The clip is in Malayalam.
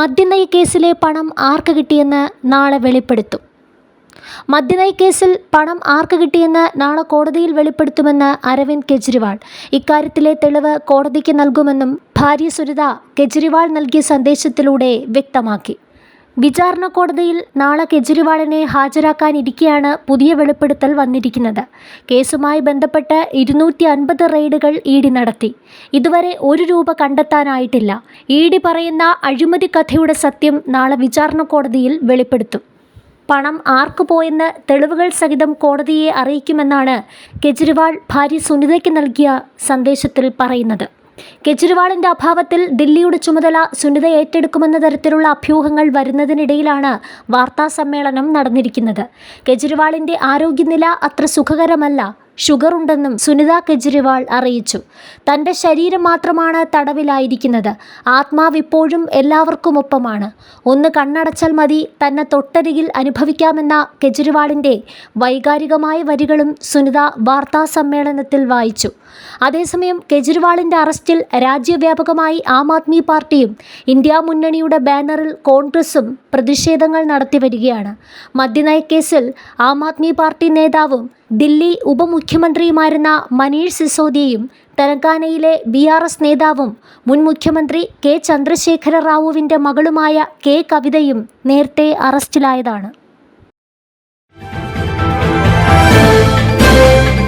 മദ്യനയ കേസിലെ പണം ആർക്ക് കിട്ടിയെന്ന് നാളെ വെളിപ്പെടുത്തും. മദ്യനയ കേസിൽ പണം ആർക്ക് കിട്ടിയെന്ന് നാളെ കോടതിയിൽ വെളിപ്പെടുത്തുമെന്ന് അരവിന്ദ് കെജ്രിവാൾ. ഇക്കാര്യത്തിലെ തെളിവ് കോടതിക്ക് നൽകുമെന്നും ഭാര്യ സുനിത കെജ്രിവാൾ നൽകിയ സന്ദേശത്തിലൂടെ വ്യക്തമാക്കി. വിചാരണ കോടതിയിൽ നാളെ കെജ്രിവാളിനെ ഹാജരാക്കാനിരിക്കെയാണ് പുതിയ വെളിപ്പെടുത്തൽ വന്നിരിക്കുന്നത്. കേസുമായി ബന്ധപ്പെട്ട് ഇരുന്നൂറ്റി അൻപത് റെയ്ഡുകൾ ഇ ഡി നടത്തി. ഇതുവരെ ഒരു രൂപ കണ്ടെത്താനായിട്ടില്ല. ഇ ഡി പറയുന്ന അഴിമതി കഥയുടെ സത്യം നാളെ വിചാരണ കോടതിയിൽ വെളിപ്പെടുത്തും. പണം ആർക്ക് പോയെന്ന് തെളിവുകൾ സഹിതം കോടതിയെ അറിയിക്കുമെന്നാണ് കെജ്രിവാൾ ഭാര്യ സുനിതയ്ക്ക് നൽകിയ സന്ദേശത്തിൽ പറയുന്നത്. കെജ്രിവാളിന്റെ അഭാവത്തിൽ ദില്ലിയുടെ ചുമതല സുനിത ഏറ്റെടുക്കുമെന്ന തരത്തിലുള്ള അഭ്യൂഹങ്ങൾ വരുന്നതിനിടയിലാണ് വാർത്താ സമ്മേളനം നടന്നിരിക്കുന്നത്. കെജ്രിവാളിന്റെ ആരോഗ്യനില അത്ര സുഖകരമല്ല. ഷുഗർ ഉണ്ടെന്നും സുനിത കെജ്രിവാൾ അറിയിച്ചു. തന്റെ ശരീരം മാത്രമാണ് തടവിലായിരിക്കുന്നത്. ആത്മാവ് ഇപ്പോഴും എല്ലാവർക്കുമൊപ്പമാണ്. ഒന്ന് കണ്ണടച്ചാൽ മതി തന്നെ തൊട്ടരികിൽ അനുഭവിക്കാമെന്ന കെജ്രിവാളിന്റെ വൈകാരികമായ വരികളും സുനിത വാർത്താ സമ്മേളനത്തിൽ വായിച്ചു. അതേസമയം കെജ്രിവാളിന്റെ അറസ്റ്റിൽ രാജ്യവ്യാപകമായി ആം ആദ്മി പാർട്ടിയും ഇന്ത്യ മുന്നണിയുടെ ബാനറിൽ കോൺഗ്രസും പ്രതിഷേധങ്ങൾ നടത്തി വരികയാണ് മദ്യനയക്കേസിൽ ആം ആദ്മി പാർട്ടി നേതാവും ദില്ലി ഉപമുഖ്യമന്ത്രിയുമായിരുന്ന മനീഷ് സിസോദിയയും തെലങ്കാനയിലെ ബി ആർ എസ് നേതാവും മുൻ മുഖ്യമന്ത്രി കെ ചന്ദ്രശേഖര റാവുവിന്റെ മകളുമായ കെ കവിതയും നേരത്തെ അറസ്റ്റിലായതാണ്.